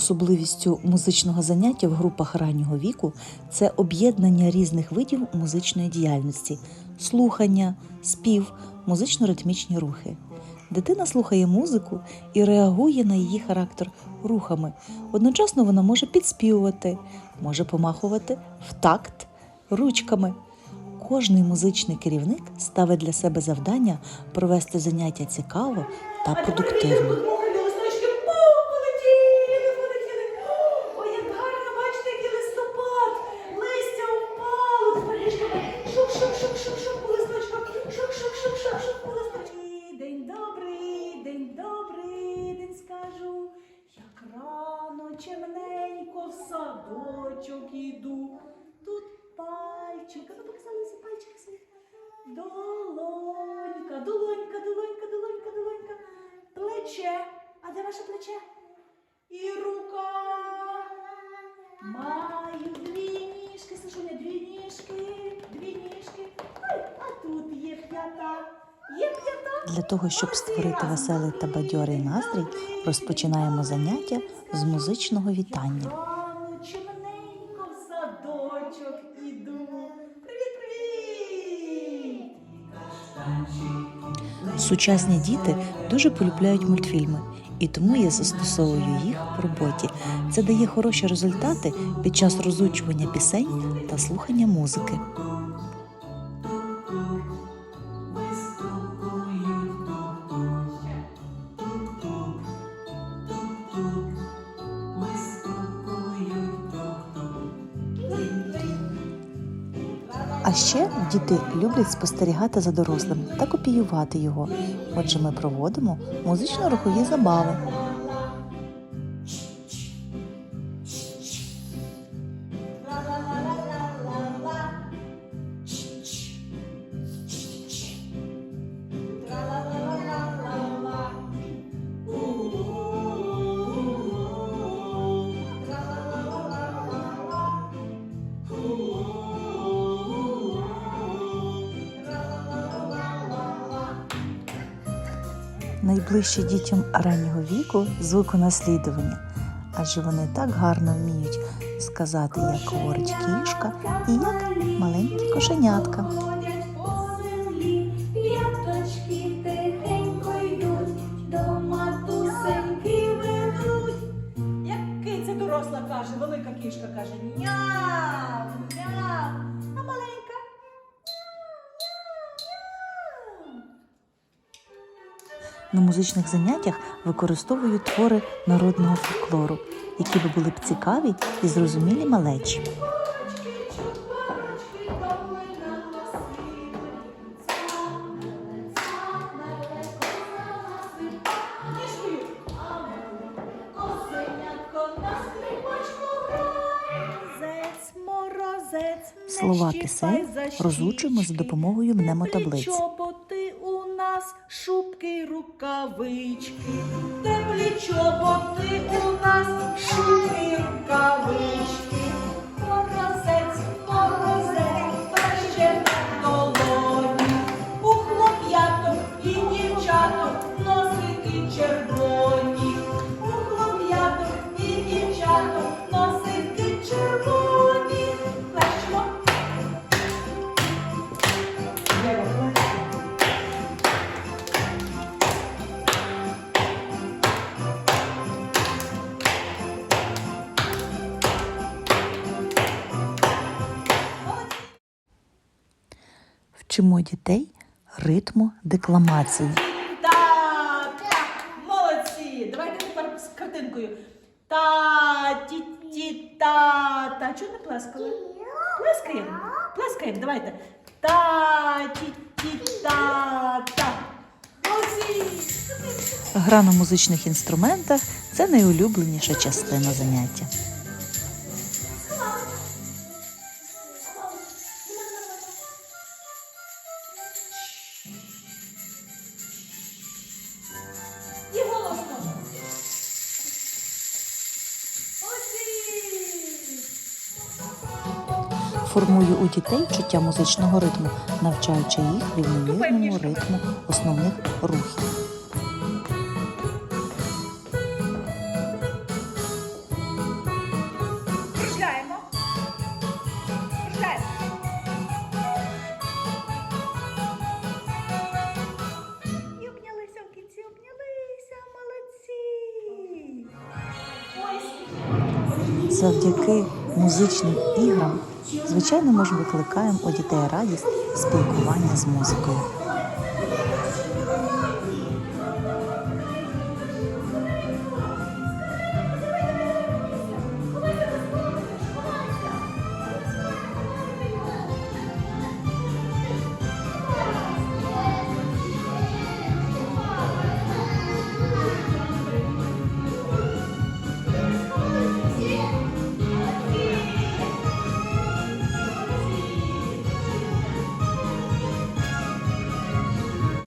особливістю музичного заняття в групах раннього віку це об'єднання різних видів музичної діяльності, слухання, спів, музично-ритмічні рухи. Дитина слухає музику і реагує на її характер рухами. Одночасно вона може підспівувати, може помахувати в такт ручками. Кожний музичний керівник ставить для себе завдання провести заняття цікаво та продуктивно. Садочок іду. Тут пальчик. А ну показали всі пальчики свої. Долонька, долонька, долонька, долонька, долонька. Плече. А де ваше плече? І рука. Маю дві ніжки, Сашуня, дві ніжки, дві ніжки. Ой, а тут. Є п'ята. Для того, щоб створити веселий та бадьорий настрій, розпочинаємо заняття з музичного вітання. Рано, чимненько в садочок іду. Привіт, привіт! Сучасні діти дуже полюбляють мультфільми, і тому я застосовую їх в роботі. Це дає хороші результати під час розучування пісень та слухання музики. А ще діти люблять спостерігати за дорослим та копіювати його. Отже, ми проводимо музично-рухові забави. Найближче дітям раннього віку звуконаслідування, адже вони так гарно вміють сказати, як говорить кішка і як маленькі кошенятка. Як киця доросла каже, велика кішка каже няв, няв, На музичних заняттях використовую твори народного фольклору, які би були б цікаві і зрозумілі малечі. Слова пісень розучуємо за допомогою мнемотаблиць. Чоботи у нас, шубки рукавички. Теплі чоботи у нас, Вчимо дітей ритму декламації. Так, молодці. Давайте тепер з картинкою. Та, ті, ті, та, та. Чого не плескали? Плескаємо. Плескаємо, давайте. Та, ті, ті, та, та. Молодці. Гра на музичних інструментах це найулюбленіша частина заняття. формує у дітей чуття музичного ритму, навчаючи їх рівномірному ритму основних рухів. Завдяки музичним іграм звичайно, ми ж викликаємо у дітей радість спілкування з музикою.